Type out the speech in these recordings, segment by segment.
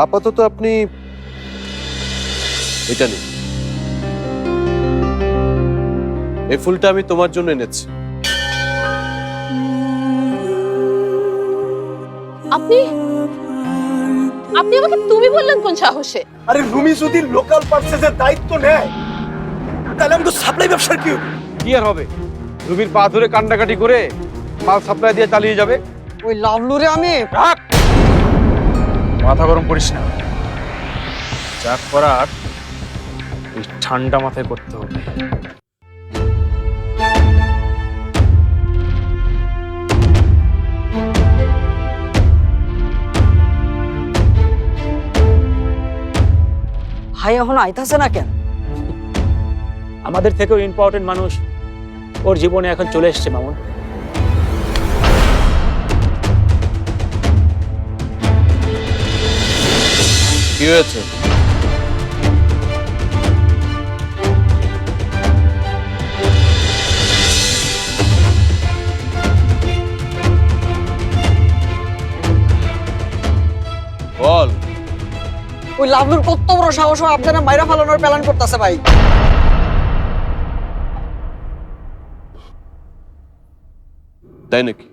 আপাতত আপনি এটা নিন। এই ফুলটা আমি তোমার জন্য এনেছি। আপনি আপনি আমাকে তুমি বললেন কোন সাহসে? আরে রুমি যদি লোকাল পার্সেসের দায়িত্ব নেয় তাহলে আমি তো সাপ্লাই ব্যবসার কি? কি আর হবে? রুবির পা ধরে কান্ডাকাটি করে মাল সাপ্লাই দিয়ে চালিয়ে যাবে? ওই লাভলুরে আমি? রাখ! মাথা গরম করিস না। যা করার এই ঠান্ডা মাথায় করতে হবে। ভাই এখন আইতাছে না কেন? আমাদের থেকেও ইম্পর্টেন্ট মানুষ ওর জীবনে এখন চলে এসছে মামুন। কি হয়েছে? বল। ওই লাভলুর কত বড় সাহস হয় আপনারা মাইরা ফালানোর প্ল্যান করতেছে ভাই? তাই নাকি?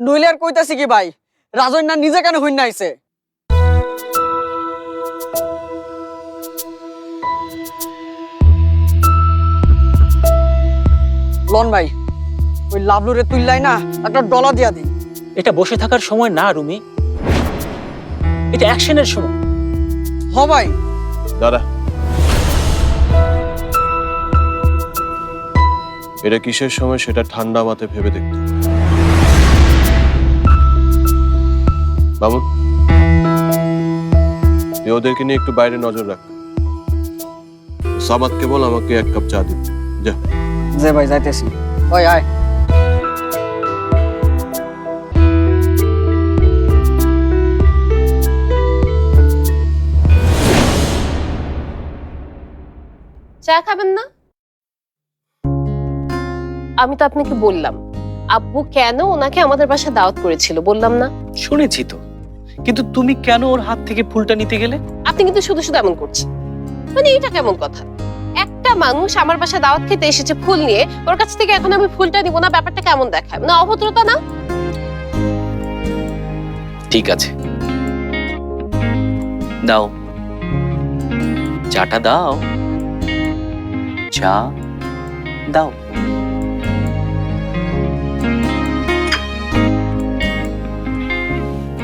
নইলে আর কইতাছি কি ভাই? রাজন্যা নিজে কেন হইন আইছে? লন ভাই ওই লাভলুরে তুললাই না একটা ডলা দিয়া দিই এটা বসে থাকার সময় না রুমি। এটা অ্যাকশনের সময়। হ ভাই। দাঁড়া। এটা কিসের সময় সেটা ঠান্ডা মাথায় ভেবে দেখতে। তুই ওদেরকে নিয়ে একটু বাইরে নজর রাখ। সামাদকে বল আমাকে এক কাপ চা দিন যা। যে ভাই যাইতেছি। ওই আয়। চা খাবেন না? আমি তো আপনাকে বললাম। আব্বু কেন ওনাকে আমাদের বাসায় দাওয়াত করেছিল বললাম না। শুনেছি তো। কিন্তু তুমি কেন ওর হাত থেকে ফুলটা নিতে গেলে? আপনি কিন্তু শুধু শুধু এমন করছেন। মানে এটা কেমন কথা? একটা মানুষ আমার বাসায় দাওয়াত খেতে এসেছে ফুল নিয়ে, ওর কাছ থেকে এখন আমি ফুলটা নিব না, ব্যাপারটা কেমন দেখায়? মানে অভদ্রতা না? ঠিক আছে। দাও। চাটা দাও। চা দাও।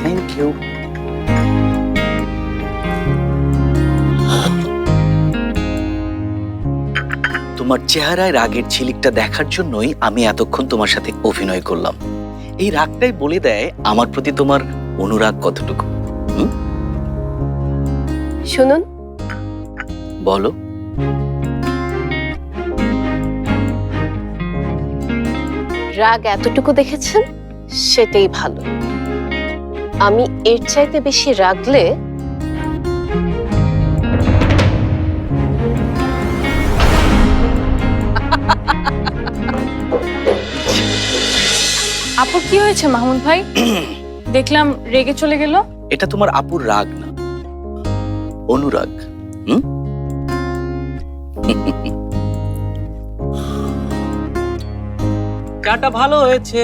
থ্যাংক ইউ তোমার চেহারায় রাগের ঝিলিকটা দেখার জন্যই আমি এতক্ষণ তোমার সাথে অভিনয় করলাম। এই রাগটাই বলে দেয় আমার প্রতি তোমার অনুরাগ কতটুকু। শুনুন। বলো। রাগ এতটুকু দেখেছেন? সেটাই ভালো। আমি এর চাইতে বেশি রাগলে আপুর কি হয়েছে মাহমুদ ভাই? দেখলাম রেগে চলে গেল। এটা তোমার আপুর রাগ না? অনুরাগ হুম? চাটা ভালো হয়েছে।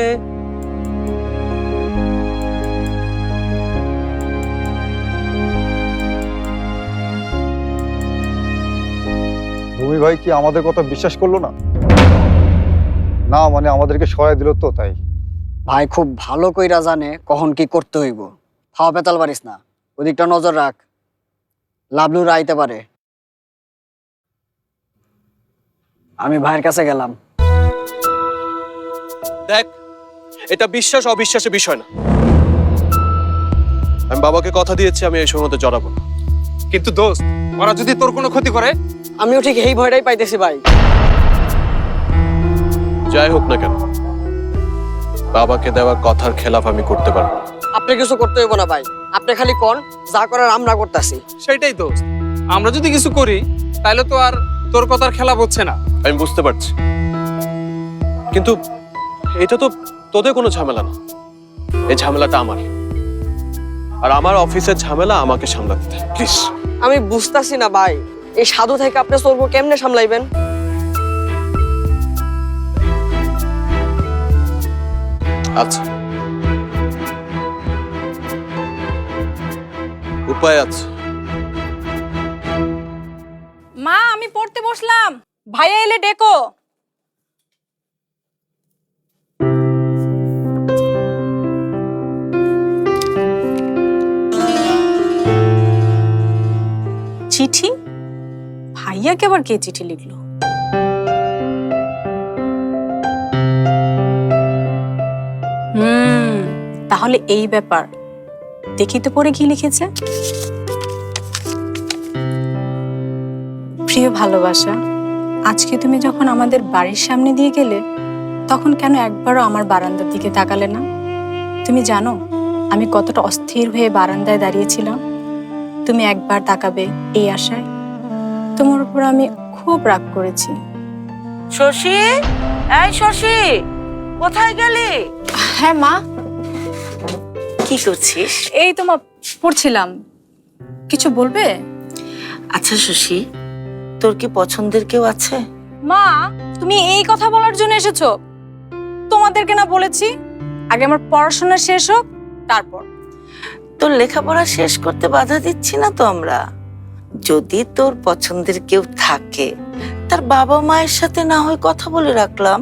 ভূমি ভাই কি আমাদের কথা বিশ্বাস করল না? না মানে আমাদেরকে সহায় দিল তো তাই। ভাই খুব ভালো কইরা জানে কখন কি করতে হইব। খাওয়া পেতাল পারিস না। ওদিকটা নজর রাখ। লাভলুরা আইতে পারে। আমি ভাইয়ের কাছে গেলাম। দেখ এটা বিশ্বাস অবিশ্বাসের বিষয় না। আমি বাবাকে কথা দিয়েছি আমি এই সময়তে জড়াবো। না কিন্তু দোস্ত ওরা যদি তোর কোনো ক্ষতি করে? আমিও ঠিক এই ভয়টাই পাইতেছি ভাই। যাই হোক না কেন। বাবাকে দেওয়া কথার খেলাফ আমি করতে পারব আপনি কিছু করতে হইব না ভাই। আপনি খালি কোন যা করার আমরা করতেছি। সেটাই দোস্ত আমরা যদি কিছু করি তাহলে তো আর তোর কথার খেলা হচ্ছে না। আমি বুঝতে পারছি। কিন্তু এটা তো তোদের কোনো ঝামেলা না। এই ঝামেলাটা আমার। আর আমার অফিসের ঝামেলা আমাকে সামলাতে। প্লিজ। আমি বুঝতাছি না ভাই। এই সাধু থেকে আপনি সর্ব কেমনে সামলাইবেন? আচ্ছা। উপায় আছে। মা আমি পড়তে বসলাম। ভাইয়া এলে ডেকো। চিঠি? ভাইয়াকে আবার কে চিঠি লিখলো? তাহলে এই ব্যাপার। দেখি তো পরে কি লিখেছে। প্রিয় ভালোবাসা আজকে তুমি যখন আমাদের বাড়ির সামনে দিয়ে গেলে তখন কেন একবারও আমার বারান্দার দিকে তাকালে না? তুমি জানো আমি কতটা অস্থির হয়ে বারান্দায় দাঁড়িয়েছিলাম। তুমি একবার তাকাবে এই আশায়। তোমার উপর আমি খুব রাগ করেছি। শশী? এই শশী কোথায় গেলি? হ্যাঁ মা। কি করছিস? এই তো মা পড়ছিলাম। কিছু বলবে? আচ্ছা শশী তোর কি পছন্দের কেউ আছে? মা তুমি এই কথা বলার জন্য এসেছ। তোমাদেরকে না বলেছি আগে আমার পড়াশোনা শেষ হোক তারপর। তোর লেখাপড়া শেষ করতে বাধা দিচ্ছি না তো আমরা? যদি তোর পছন্দের কেউ থাকে তার বাবা মায়ের সাথে না হয় কথা বলে রাখলাম।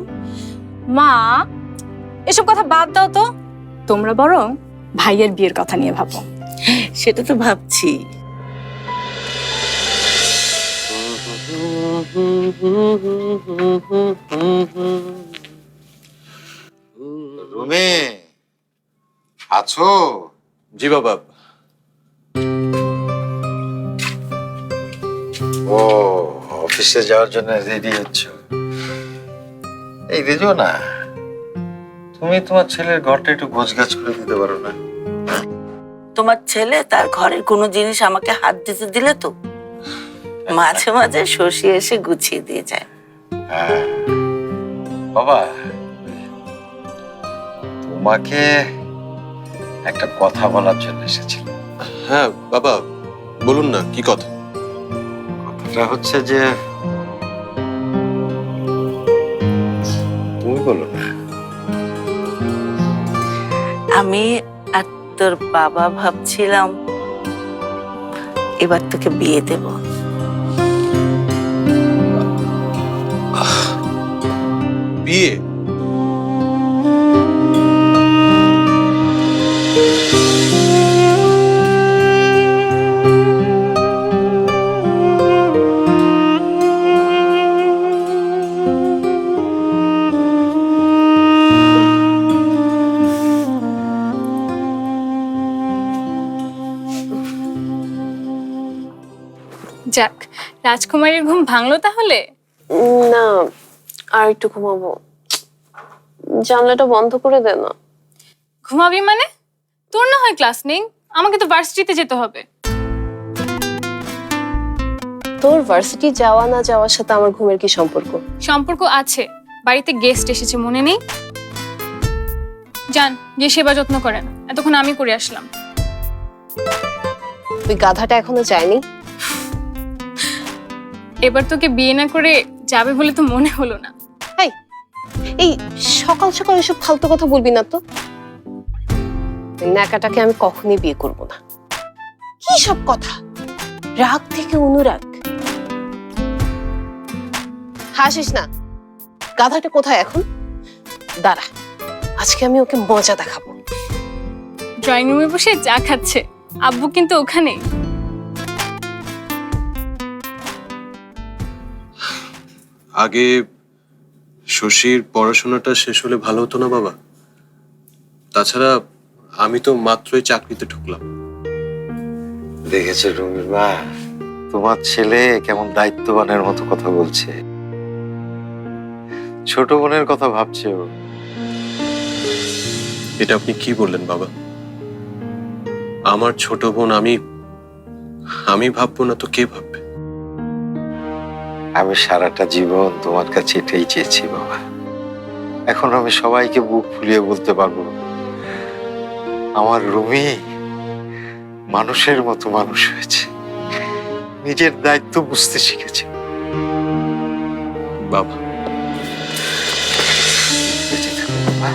মা এসব কথা বাদ দাও তো। তোমরা বরং ভাইয়ের বিয়ের কথা নিয়ে ভাবো। সেটা তো ভাবছি। রুমে আছো? জি বাবা। ও অফিসে যাওয়ার জন্য রেডি হচ্ছ। এই রেজো না। তুমি তোমার ছেলের ঘরটা একটু গোছগাছ করে দিতে পারো না। তোমার ছেলে তার ঘরের কোনো জিনিস আমাকে হাত দিতে দিলে তো? মাঝে মাঝে শশী এসে গুছিয়ে দিয়ে যায়। হ্যাঁ। বাবা তোমাকে একটা কথা বলার জন্য এসেছিলাম হ্যাঁ বাবা বলুন না কি কথা? কথাটা হচ্ছে যে তুমি বলো না। আমি আর তোর বাবা ভাবছিলাম এবার তোকে বিয়ে দেব। বিয়ে? রাজকুমারীর ঘুম ভাঙলো তাহলে? না আর একটু ঘুমাবো। জানলাটা বন্ধ করে দে না। ঘুমাবি মানে? তোর না হয় ক্লাস নেই আমাকে তো ভার্সিটিতে যেতে হবে। তোর ভার্সিটি যাওয়া না যাওয়ার সাথে আমার ঘুমের কি সম্পর্ক? সম্পর্ক আছে বাড়িতে গেস্ট এসেছে মনে নেই? যান গিয়ে সেবা যত্ন করেন এতক্ষণ আমি করে আসলাম। তুই গাধাটা এখনও যায়নি এবার তোকে বিয়ে না করে যাবে বলে তো মনে হলো না। এই সকাল সকাল এসব ফালতু কথা বলবি না তো। ন্যাকাটাকে আমি কখনই বিয়ে করব না। কি সব কথা? রাগ থেকে অনুরাগ। হাসিস না। গাধাটা কোথায় এখন? দাঁড়া আজকে আমি ওকে মজা দেখাবো। ড্রয়িং রুমে বসে চা খাচ্ছে। আব্বু কিন্তু ওখানে। আগে শশীর পড়াশোনাটা শেষ হলে ভালো হতো না বাবা? তাছাড়া আমি তো মাত্রই চাকরিতে ঢুকলাম। দেখেছ রুমির মা তোমার ছেলে কেমন দায়িত্ববানের মতো কথা বলছে। ছোট বোনের কথা ভাবছে ও। এটা আপনি কি বললেন বাবা? আমার ছোট বোন আমি আমি ভাববো না তো কে ভাববে? আমি সারাটা জীবন তোমার কাছে এটাই চেয়েছি বাবা। এখন আমি সবাইকে বুক ফুলিয়ে বলতে পারব আমার রুমি মানুষের মতো মানুষ হয়েছে। নিজের দায়িত্ব বুঝতে শিখেছে। বাবা। বেঁচে থাকো বাবা।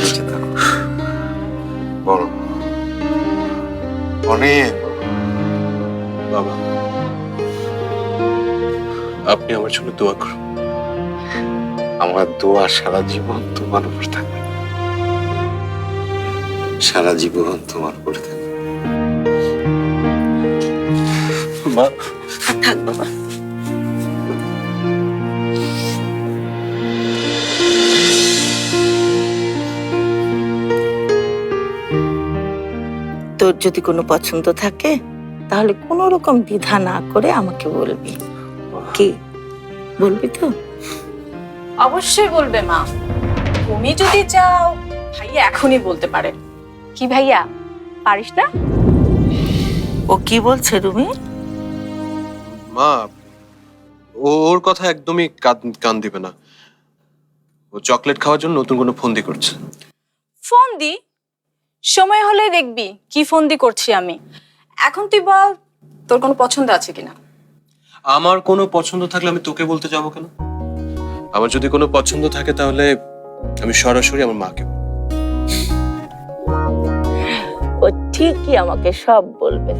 বেঁচে থাকো। বড় অনেক। বাবা। আপনি আমার জন্য দোয়া করুন। আমার দোয়া সারা জীবন তোমার উপর থাকবে। সারা জীবন তোমার উপর থাকবে। মা। থাক বাবা। তোর যদি কোনো পছন্দ থাকে, তাহলে কোনো রকম দ্বিধা না করে আমাকে বলবি। কি? বলবি তো? অবশ্যই বলবে মা। তুমি যদি চাও ভাইয়া এখনই বলতে পারে। কি ভাইয়া? পারিস না? ও কি বলছে তুমি? মা ও ওর কথা একদমই কান- কান দিবে না। ও চকলেট খাওয়ার জন্য নতুন কোনো ফন্দি করছে। ফোন দি? সময় হলে দেখবি কি ফোন দি করছি আমি। এখন তুই বল তোর কোনো পছন্দ আছে কিনা? আমার কোনো পছন্দ থাকলে আমি তোকে বলতে যাব কেন? আমার যদি কোনো পছন্দ থাকে তাহলে আমি সরাসরি আমার মাকে। ও ঠিকই আমাকে সব বলবে।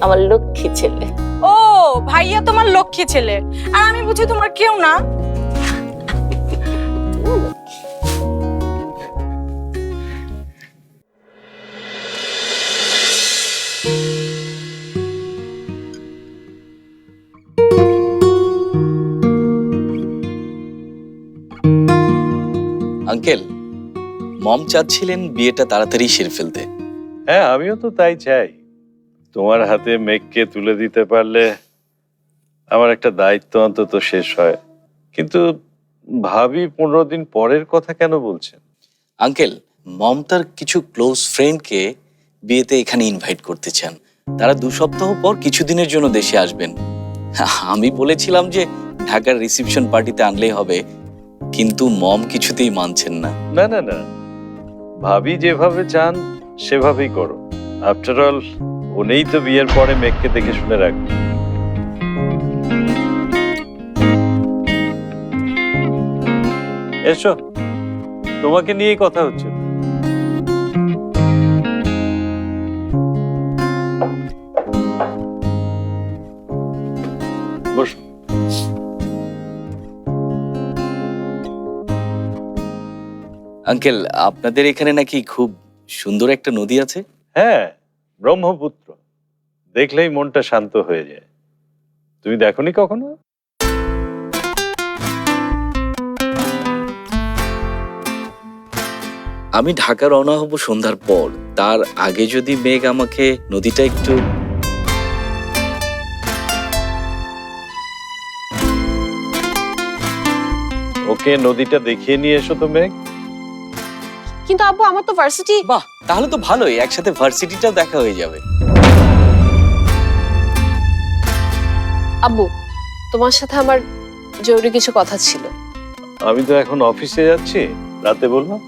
আমার লক্ষ্মী ছেলে। ও ভাইয়া তোমার লক্ষ্মী ছেলে। আর আমি বুঝি তোমার কেউ না? মম চাচ্ছিলেন বিয়েটা তাড়াতাড়ি সেরে ফেলতে। হ্যাঁ আমিও তো তাই চাই। তোমার হাতে মেঘকে তুলে দিতে পারলে আমার একটা দায়িত্ব অন্তত শেষ হয়। কিন্তু ভাবি পনেরো দিন পরের কথা কেন বলছেন? আঙ্কেল মম তার কিছু ক্লোজ ফ্রেন্ডকে বিয়েতে এখানে ইনভাইট করতে চান। তারা দু সপ্তাহ পর কিছুদিনের জন্য দেশে আসবেন। আমি বলেছিলাম যে ঢাকার রিসিপশন পার্টিতে আনলেই হবে কিন্তু মম কিছুতেই মানছেন না। না না না। ভাবি যেভাবে চান, সেভাবেই করো। আফটার অল উনিই তো বিয়ের পরে মেঘকে দেখে শুনে রাখবে। এসো, তোমাকে নিয়েই কথা হচ্ছে। আঙ্কেল আপনাদের এখানে নাকি খুব সুন্দর একটা নদী আছে? হ্যাঁ ব্রহ্মপুত্র। দেখলেই মনটা শান্ত হয়ে যায়। তুমি দেখনি কখনো? আমি ঢাকা রওনা হব সন্ধ্যার পর। তার আগে যদি মেঘ আমাকে নদীটা একটু ওকে নদীটা দেখিয়ে নিয়ে এসো তো মেঘ। কিন্তু আব্বু আমার তো ভার্সিটি বাহ তাহলে তো ভালোই একসাথে ভার্সিটিটাও দেখা হয়ে যাবে। আব্বু তোমার সাথে আমার জরুরি কিছু কথা ছিল। আমি তো এখন অফিসে যাচ্ছি রাতে বললাম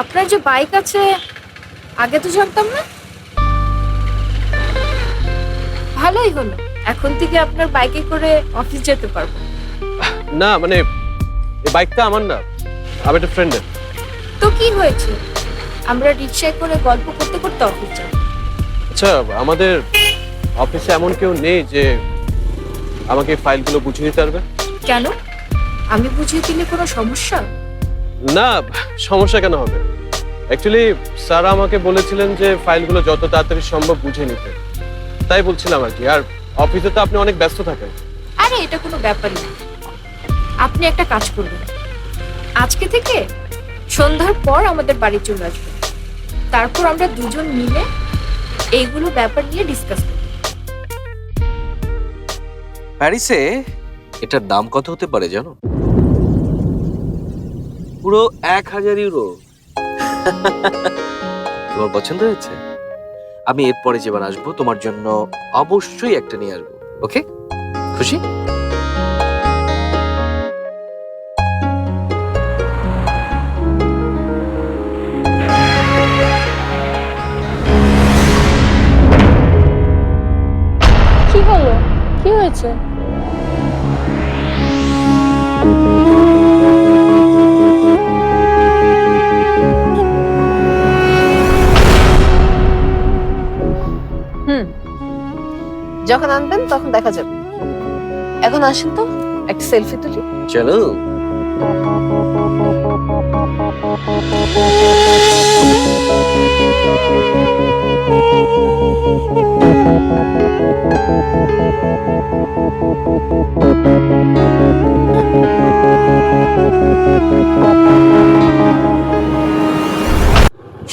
আপনার যে বাইক আছে আগে তো জানতাম না। ভালোই হলো। এখন থেকে আপনার বাইকে করে অফিস যেতে পারব। না মানে এই বাইকটা আমার না আমার একটা ফ্রেন্ডের তো কি হয়েছে? আমরা রিক্সায় করে গল্প করতে করতে অফিস যাব আচ্ছা আমাদের অফিসে এমন কেউ নেই যে আমাকে ফাইলগুলো বুঝিয়ে দিতে পারবে? কেন? আমি বুঝিয়ে দিলে কোনো সমস্যা? না সমস্যা কেন হবে? অ্যাকচুয়ালি স্যার আমাকে বলেছিলেন যে ফাইলগুলো যত তাড়াতাড়ি সম্ভব বুঝে নিতে। তাই বলছিলাম আর কি আর অফিসে তো আপনি অনেক ব্যস্ত থাকেন। আরে এটা কোনো ব্যাপার না। আপনি একটা কাজ করবেন। আজকে থেকে সন্ধ্যার পর আমাদের বাড়ি চলে আসবেন। তারপর আমরা দুজন মিলে এইগুলো ব্যাপার নিয়ে ডিসকাস করব। প্যারিসে এটার দাম কত হতে পারে জানো? পুরো এক হাজার ইউরো। তোমার পছন্দ হয়েছে? আমি এরপরে যেবার আসব, তোমার জন্য অবশ্যই একটা নিয়ে আসব, ওকে? খুশি? কি হলো? কি হয়েছে? যখন আনবেন তখন দেখা যাবে। এখন আসেন তো একটা সেলফি তুলি। চলো।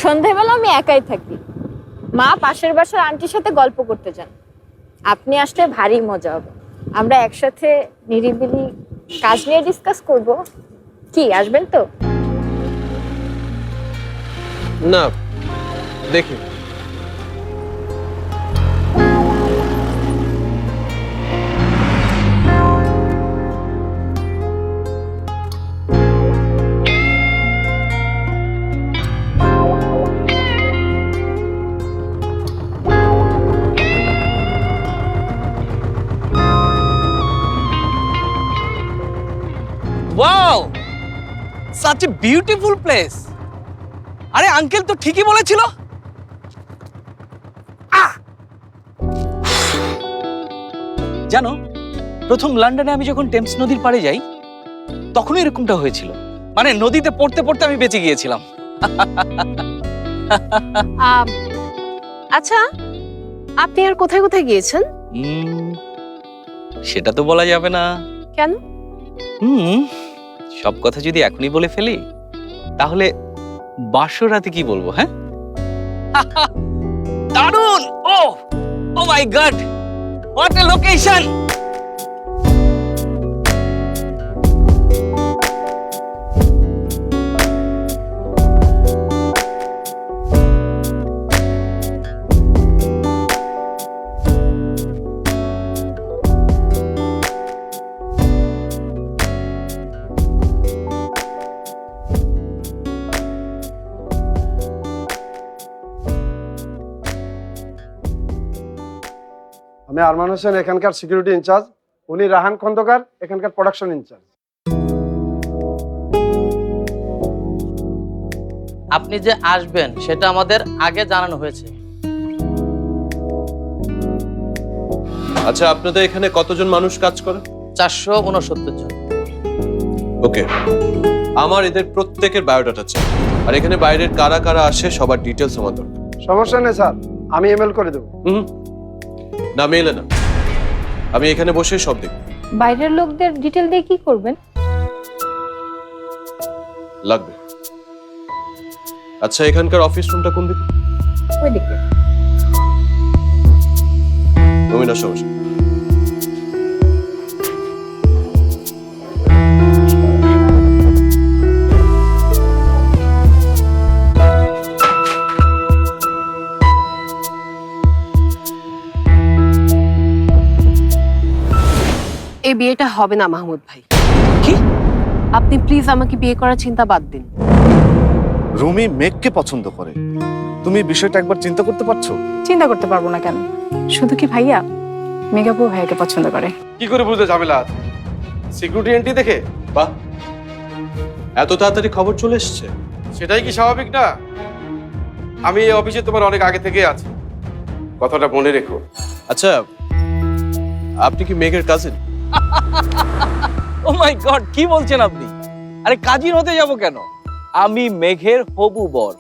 সন্ধেবেলা আমি একাই থাকি। মা পাশের বাসার আন্টির সাথে গল্প করতে যান। আপনি আসলে ভারী মজা হবে। আমরা একসাথে নিরিবিলি কাজ নিয়ে ডিসকাস করব। কি, আসবেন তো? না, দেখি। সাচ এ বিউটিফুল প্লেস আরে আঙ্কেল তো ঠিকই বলেছিল! জানো প্রথম লন্ডনে আমি যখন টেমস নদীর পাড়ে যাই তখনই এরকমটা হয়েছিল। মানে নদীতে পড়তে পড়তে আমি বেঁচে গিয়েছিলাম। আচ্ছা আপনি আর কোথায় কোথায় গিয়েছেন? সেটা তো বলা যাবে না। কেন? হুম সব কথা যদি এখনই বলে ফেলি, তাহলে বাসর রাতে কি বলব হ্যাঁ? দারুণ oh O my god what a location আমি আরমান হোসেন এখানকার সিকিউরিটি ইনচার্জ উনি রাহান খন্দকার এখানকার প্রোডাকশন ইনচার্জ আপনি যে আসবেন সেটা আমাদের আগে জানানো হয়েছে। আচ্ছা আপনাদের এখানে কতজন মানুষ কাজ করে চারশো উনসত্তর জন। ওকে। আমার এদের প্রত্যেকের বায়োডাটা চাই। আর এখানে বাইরের কারা কারা আসে সবার ডিটেলস আমার দরকার। সমস্যা নেই স্যার। আমি ইমেল করে দেবো। হুম। না মেলে না। আমি এখানে বসে সব দেখব। বাইরের লোকদের ডিটেল দিয়ে কি করবেন? লাগবে। আচ্ছা এখানকার অফিস রুমটা কোন দিকে ওই দিকে নবীনা সমস্যা এই বিয়েটা হবে না মাহমুদ ভাই। কি? আপনি প্লিজ আমাকে বিয়ে করার চিন্তা বাদ দিন। রুমি মেঘকে পছন্দ করে। তুমি বিষয়টা একবার চিন্তা করতে পারছ? চিন্তা করতে পারব না কেন? শুধু কি ভাইয়া? মেগাপু ভাইয়াকে পছন্দ করে। কি করে বুঝতে ঝামেলা? আছে সিকিউরিটি এন্ট্রি দেখে? বাহ। এত তাড়াতাড়ি খবর চলে এসছে। সেটাই কি স্বাভাবিক না? আমি এই অফিসে তোমার অনেক আগে থেকে আছি। কথাটা মনে রেখো। আচ্ছা আপনি কি মেঘের কাজিন ও মাই গড কি বলছেন আপনি? আরে কাজিন হতে যাব কেন? আমি মেঘের হবু বর।